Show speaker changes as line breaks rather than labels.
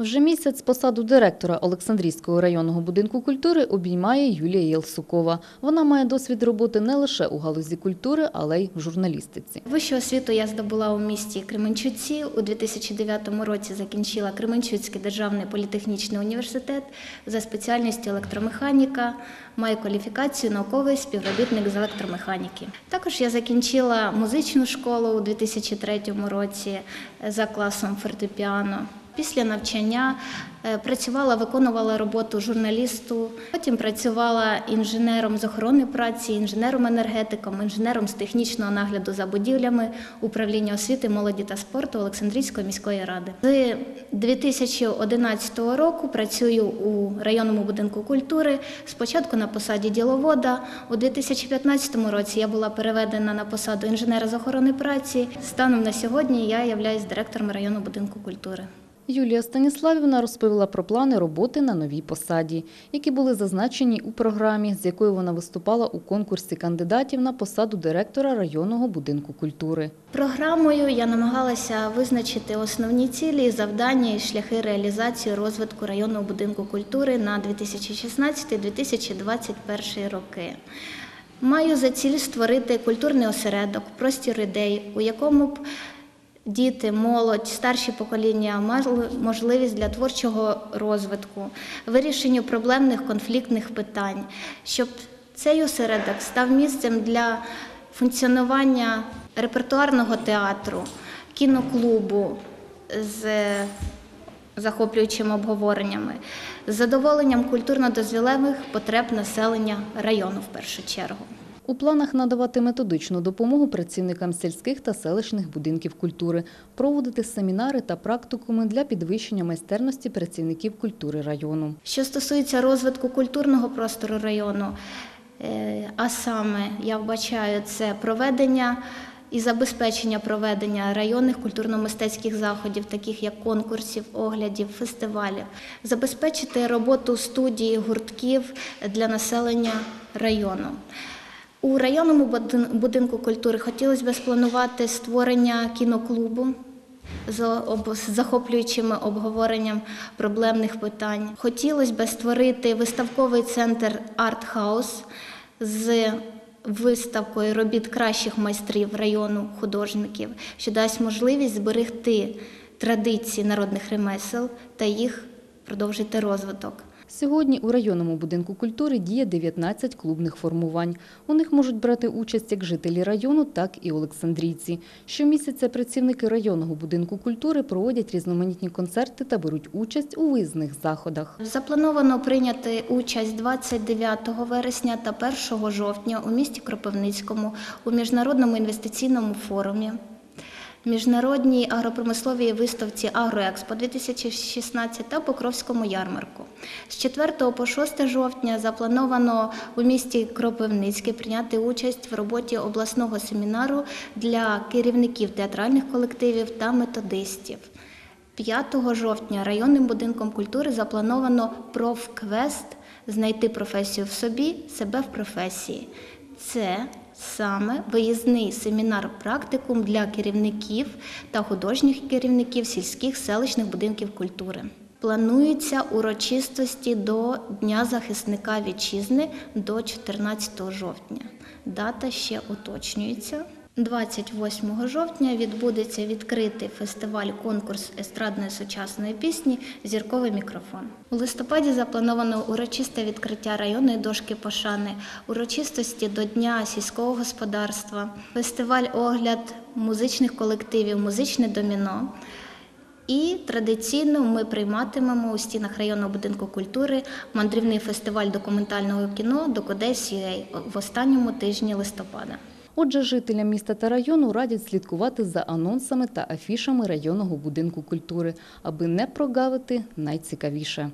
Вже місяць посаду директора Олександрійського районного будинку культури обіймає Юлія Єлсукова. Вона має досвід роботи не лише у галузі культури, але й в журналістиці.
Вищу освіту я здобула у місті Кременчуці. У 2009 році закінчила Кременчуцький державний політехнічний університет за спеціальністю електромеханіка. Маю кваліфікацію науковий співробітник з електромеханіки. Також я закінчила музичну школу у 2003 році за класом фортепіано. Після навчання е, працювала, виконувала роботу журналісту. Потім працювала інженером з охорони праці, інженером енергетиком, інженером з технічного нагляду за будівлями управління освіти, молоді та спорту Олександрійської міської ради. З 2011 року працюю у районному будинку культури. Спочатку на посаді діловода. У 2015 році я була переведена на посаду інженера з охорони праці. Станом на сьогодні я являюсь директором районного будинку культури.
Юлія Станіславівна розповіла про плани роботи на новій посаді, які були зазначені у програмі, з якою вона виступала у конкурсі кандидатів на посаду директора районного будинку культури.
Програмою я намагалася визначити основні цілі, завдання і шляхи реалізації розвитку районного будинку культури на 2016-2021 роки. Маю за ціль створити культурний осередок, простір ідей, у якому б діти, молодь, старші покоління мали можливість для творчого розвитку, вирішенню проблемних конфліктних питань, щоб цей осередок став місцем для функціонування репертуарного театру, кіноклубу з захоплюючими обговореннями, задоволенням культурно-дозвілевих потреб населення району в першу чергу.
У планах надавати методичну допомогу працівникам сільських та селищних будинків культури, проводити семінари та практикуми для підвищення майстерності працівників культури району.
Що стосується розвитку культурного простору району, е, а саме я вбачаю це проведення і забезпечення проведення районних культурно-мистецьких заходів, таких як конкурсів, оглядів, фестивалів, забезпечити роботу студії, гуртків для населення району. У районному будинку культури хотілося б спланувати створення кіноклубу з об- з захоплюючими обговоренням проблемних питань. Хотілося б створити виставковий центр «Артхаус» з виставкою робіт кращих майстрів району художників, що дасть можливість зберегти традиції народних ремесел та їх продовжити розвиток.
Сьогодні у районному будинку культури діє 19 клубних формувань. У них можуть брати участь як жителі району, так і олександрійці. Щомісяця працівники районного будинку культури проводять різноманітні концерти та беруть участь у виїзних заходах.
Заплановано прийняти участь 29 вересня та 1 жовтня у місті Кропивницькому у міжнародному інвестиційному форумі. Міжнародній агропромисловій виставці Агроекспо 2016 та Покровському ярмарку. З 4 по 6 жовтня заплановано у місті Кропивницький прийняти участь в роботі обласного семінару для керівників театральних колективів та методистів. 5 жовтня районним будинком культури заплановано профквест знайти професію в собі, себе в професії. Це саме виїзний семінар-практикум для керівників та художніх керівників сільських селищних будинків культури. Плануються урочистості до Дня захисника вітчизни до 14 жовтня. Дата ще уточнюється. 28 жовтня відбудеться відкритий фестиваль конкурс естрадної сучасної пісні Зірковий мікрофон. У листопаді заплановано урочисте відкриття районної дошки пошани, урочистості до Дня сільського господарства, фестиваль огляд музичних колективів, музичне доміно. І традиційно ми прийматимемо у стінах районного будинку культури мандрівний фестиваль документального кіно «Докудесь.UA» в останньому тижні листопада.
Отже, жителям міста та району радять слідкувати за анонсами та афішами районного будинку культури, аби не прогавити найцікавіше.